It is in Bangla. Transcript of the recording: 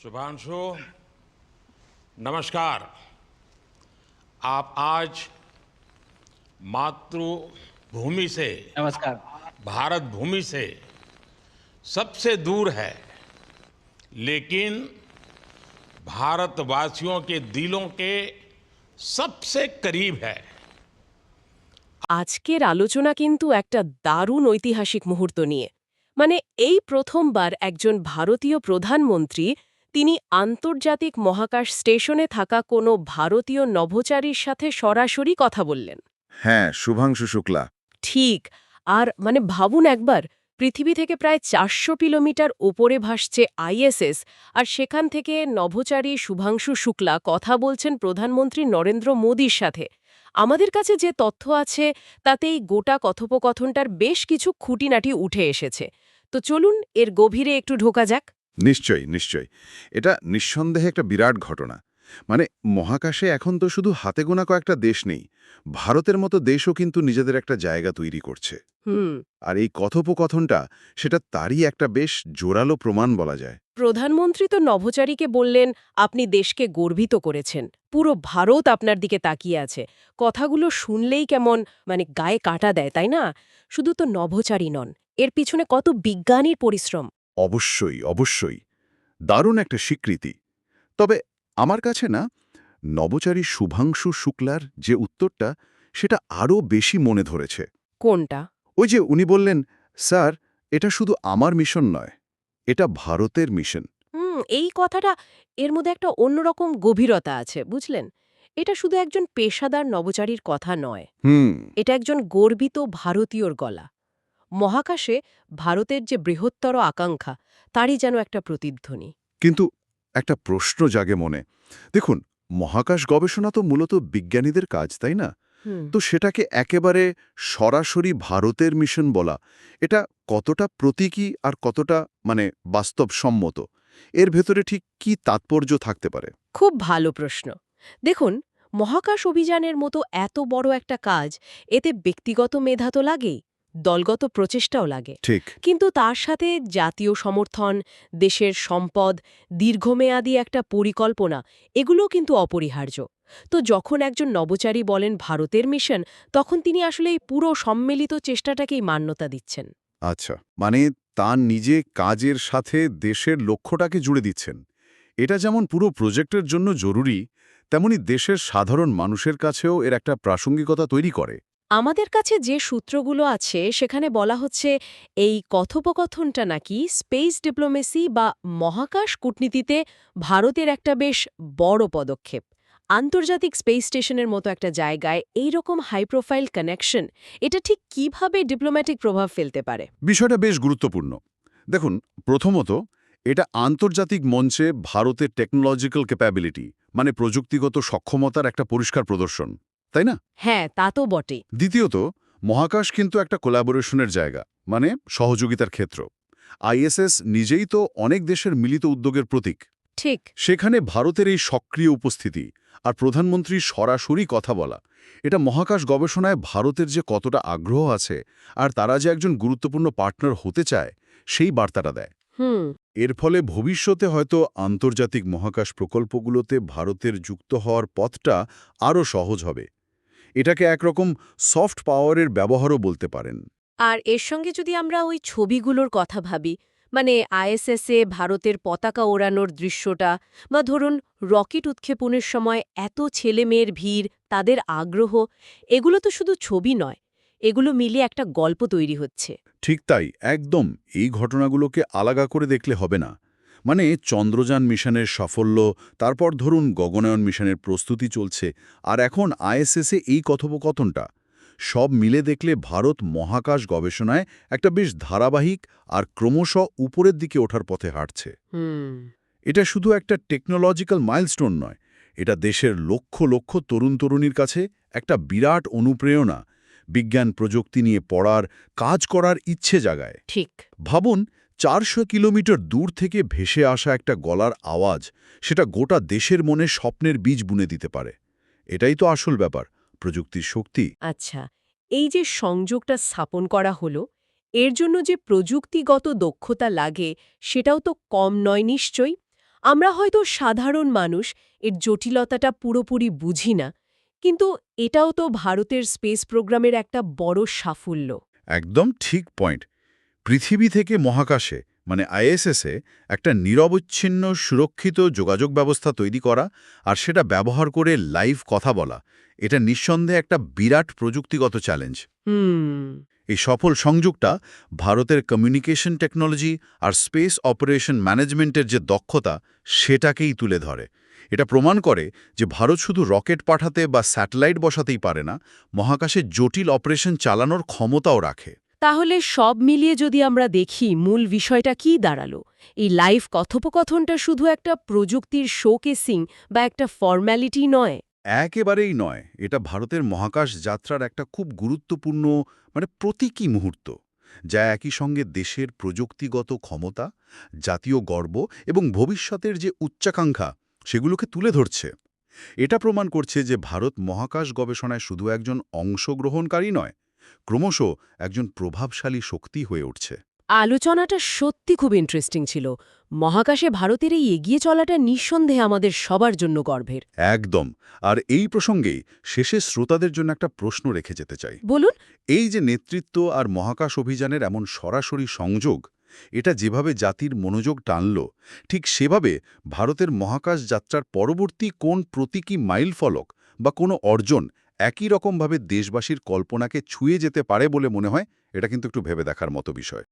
शुभांशु नमस्कार आप आज मातृभूमि से नमस्कार भारत भूमि से सबसे दूर है लेकिन भारतवासियों के दिलों के सबसे करीब है আজকের আলোচনা কিন্তু একটা দারুণ ঐতিহাসিক মুহূর্ত নিয়ে মানে এই প্রথমবার একজন ভারতীয় প্রধানমন্ত্রী তিনি আন্তর্জাতিক মহাকাশ স্টেশনে থাকা কোনো ভারতীয় নভোচারীর সাথে সরাসরি কথা বললেন। হ্যাঁ শুভাংশু শুক্লা। ঠিক আর মানে ভাবুন একবার পৃথিবী থেকে প্রায় চারশো কিলোমিটার ওপরে ভাসছে আইএসএস আর সেখান থেকে নভোচারী শুভাংশু শুক্লা কথা বলছেন প্রধানমন্ত্রী নরেন্দ্র মোদীর সাথে। আমাদের কাছে যে তথ্য আছে তাতে এই গোটা কথোপকথনটার বেশ কিছু খুঁটিনাটি উঠে এসেছে। তো চলুন এর গভীরে একটু ঢোকা যাক। নিশ্চয়ই নিশ্চয়ই। এটা নিঃসন্দেহে একটা বিরাট ঘটনা। মানে মহাকাশে এখন তো শুধু হাতে গোনা কয়েকটা দেশ নেই ভারতের মতো দেশও কিন্তু নিজেদের একটা জায়গা তৈরি করছে। আর এই কথোপকথনটা সেটা তারই একটা বেশ জোরালো প্রমাণ বলা যায়। প্রধানমন্ত্রী তো নভোচারীকে বললেন আপনি দেশকে গর্বিত করেছেন। পুরো ভারত আপনার দিকে তাকিয়ে আছে। কথাগুলো শুনলেই কেমন মানে গায়ে কাটা দেয় তাই না? শুধু তো নভোচারী নন এর পিছনে কত বিজ্ঞানীর পরিশ্রম। অবশ্যই অবশ্যই। দারুণ একটা স্বীকৃতি। তবে আমার কাছে না নবচারী শুভাংশু শুক্লার যে উত্তরটা সেটা আরও বেশি মনে ধরেছে। কোনটা? ওই যে উনি বললেন স্যার এটা শুধু আমার মিশন নয় এটা ভারতের মিশন। হুম এই কথাটা এর মধ্যে একটা অন্যরকম গভীরতা আছে বুঝলেন? এটা শুধু একজন পেশাদার নবচারীর কথা নয়। হুম। এটা একজন গর্বিত ভারতীয়র গলা। মহাকাশে ভারতের যে বৃহত্তর আকাঙ্ক্ষা তারই যেন একটা প্রতিধ্বনি। কিন্তু একটা প্রশ্ন জাগে মনে। দেখুন মহাকাশ গবেষণা তো মূলত বিজ্ঞানীদের কাজ তাই না? তো সেটাকে একেবারে সরাসরি ভারতের মিশন বলা এটা কতটা প্রতীকী আর কতটা মানে বাস্তবসম্মত? এর ভেতরে ঠিক কি তাৎপর্য থাকতে পারে? খুব ভালো প্রশ্ন। দেখুন মহাকাশ অভিযানের মতো এত বড় একটা কাজ এতে ব্যক্তিগত মেধা তো লাগেই। দলগত প্রচেষ্টাও লাগে। ঠিক। কিন্তু তার সাথে জাতীয় সমর্থন দেশের সম্পদ দীর্ঘমেয়াদী একটা পরিকল্পনা এগুলোও কিন্তু অপরিহার্য। তো যখন একজন নবচারী বলেন ভারতের মিশন তখন তিনি আসলে এই পুরো সম্মিলিত চেষ্টাটাকেই মান্যতা দিচ্ছেন। আচ্ছা মানে তার নিজে কাজের সাথে দেশের লক্ষ্যটাকে জুড়ে দিচ্ছেন। এটা যেমন পুরো প্রজেক্টের জন্য জরুরি তেমনি দেশের সাধারণ মানুষের কাছেও এর একটা প্রাসঙ্গিকতা তৈরি করে। আমাদের কাছে যে সূত্রগুলো আছে, সেখানে বলা হচ্ছে এই কথোপকথনটা নাকি স্পেস ডিপ্লোমেসি বা মহাকাশ কূটনীতিতে ভারতের একটা বেশ বড় পদক্ষেপ। আন্তর্জাতিক স্পেস স্টেশনের মতো একটা জায়গায় এই রকম হাই প্রোফাইল কানেকশন, এটা ঠিক কীভাবে ডিপ্লোম্যাটিক প্রভাব ফেলতে পারে? বিষয়টা বেশ গুরুত্বপূর্ণ। দেখুন, প্রথমত, এটা আন্তর্জাতিক মঞ্চে ভারতের টেকনোলজিক্যাল ক্যাপাবিলিটি মানে প্রযুক্তিগত সক্ষমতার একটা পরিষ্কার প্রদর্শন। তাই না? হ্যাঁ তা তো বটে দ্বিতীয়ত মহাকাশ কিন্তু একটা কোলাবোরেশনের জায়গা মানে সহযোগিতার ক্ষেত্র। আইএসএস নিজেই তো অনেক দেশের মিলিত উদ্যোগের প্রতীক। ঠিক। সেখানে ভারতের এই সক্রিয় উপস্থিতি আর প্রধানমন্ত্রী সরাসরি কথা বলা এটা মহাকাশ গবেষণায় ভারতের যে কতটা আগ্রহ আছে আর তারা যে একজন গুরুত্বপূর্ণ পার্টনার হতে চায় সেই বার্তাটা দেয়। হুম। এর ফলে ভবিষ্যতে হয়তো আন্তর্জাতিক মহাকাশ প্রকল্পগুলোতে ভারতের যুক্ত হওয়ার পথটা আরও সহজ হবে। এটাকে একরকম সফট পাওয়ারের ব্যবহারও বলতে পারেন। আর এর সঙ্গে যদি আমরা ওই ছবিগুলোর কথা ভাবি মানে আইএসএসে ভারতের পতাকা ওড়ানোর দৃশ্যটা বা ধরুন রকেট উৎক্ষেপণের সময় এত ছেলে মেয়ের ভিড় তাদের আগ্রহ এগুলো তো শুধু ছবি নয় এগুলো মিলে একটা গল্প তৈরি হচ্ছে। ঠিক তাই একদম এই ঘটনাগুলোকে আলাদা করে দেখলে হবে না। মানে চন্দ্রযান মিশনের সাফল্য তারপর ধরুন গগনায়ন মিশনের প্রস্তুতি চলছে আর এখন আইএসএসে এই কথোপকথনটা। সব মিলে দেখলে ভারত মহাকাশ গবেষণায় একটা বেশ ধারাবাহিক আর ক্রমশ উপরের দিকে ওঠার পথে হাঁটছে। এটা শুধু একটা টেকনোলজিক্যাল মাইলস্টোন নয় এটা দেশের লক্ষ লক্ষ তরুণ তরুণীর কাছে একটা বিরাট অনুপ্রেরণা বিজ্ঞান প্রযুক্তি নিয়ে পড়ার কাজ করার ইচ্ছে জাগায়। ঠিক। ভাবুন চারশো কিলোমিটার দূর থেকে ভেসে আসা একটা গলার আওয়াজ সেটা গোটা দেশের মনে স্বপ্নের বীজ বুনে দিতে পারে। এটাই তো আসল ব্যাপার প্রযুক্তির শক্তি। আচ্ছা এই যে সংযোগটা স্থাপন করা হলো এর জন্য যে প্রযুক্তিগত দক্ষতা লাগে সেটাও তো কম নয় নিশ্চয়ই। আমরা হয়তো সাধারণ মানুষ এর জটিলতাটা পুরোপুরি বুঝি না কিন্তু এটাও তো ভারতের স্পেস প্রোগ্রামের একটা বড় সাফল্য। একদম ঠিক পয়েন্ট। পৃথিবী থেকে মহাকাশে মানে আইএসএসে একটা নিরবচ্ছিন্ন সুরক্ষিত যোগাযোগ ব্যবস্থা তৈরি করা আর সেটা ব্যবহার করে লাইভ কথা বলা। এটা নিঃসন্দেহে একটা বিরাট প্রযুক্তিগত চ্যালেঞ্জ। এই সফল সংযোগটা ভারতের কমিউনিকেশন টেকনোলজি আর স্পেস অপারেশন ম্যানেজমেন্টের যে দক্ষতা সেটাকেই তুলে ধরে। এটা প্রমাণ করে যে ভারত শুধু রকেট পাঠাতে বা স্যাটেলাইট বসাতেই পারে না মহাকাশে জটিল অপারেশন চালানোর ক্ষমতাও রাখে। তাহলে সব মিলিয়ে যদি আমরা দেখি মূল বিষয়টা কি দাঁড়াল? এই লাইভ কথোপকথনটা শুধু একটা প্রযুক্তির শোকেসিং বা একটা ফর্ম্যালিটি নয়। একেবারেই নয়। এটা ভারতের মহাকাশ যাত্রার একটা খুব গুরুত্বপূর্ণ মানে প্রতীকী মুহূর্ত, যা একই সঙ্গে দেশের প্রযুক্তিগত ক্ষমতা, জাতীয় গর্ব এবং ভবিষ্যতের যে উচ্চাকাঙ্ক্ষা, সেগুলোকে তুলে ধরছে। এটা প্রমাণ করছে যে ভারত মহাকাশ গবেষণায় শুধু একজন অংশগ্রহণকারী নয় ক্রমশ একজন প্রভাবশালী শক্তি হয়ে উঠছে। আলোচনাটা সত্যি খুব ইন্টারেস্টিং ছিল। মহাকাশে ভারতের এই এগিয়ে চলাটা নিঃসন্দেহে আমাদের সবার জন্য গর্বের। একদম। আর এই প্রসঙ্গেই শেষে শ্রোতাদের জন্য একটা প্রশ্ন রেখে যেতে চাই। বলুন। এই যে নেতৃত্ব আর মহাকাশ অভিযানের এমন সরাসরি সংযোগ এটা যেভাবে জাতির মনোযোগ টানল ঠিক সেভাবে ভারতের মহাকাশ যাত্রার পরবর্তী কোন প্রতীকী মাইল ফলক বা কোনো অর্জন একই রকমভাবে দেশবাসীর কল্পনাকে ছুঁয়ে যেতে পারে বলে মনে হয়, এটা কিন্তু একটু ভেবে দেখার মতো বিষয়।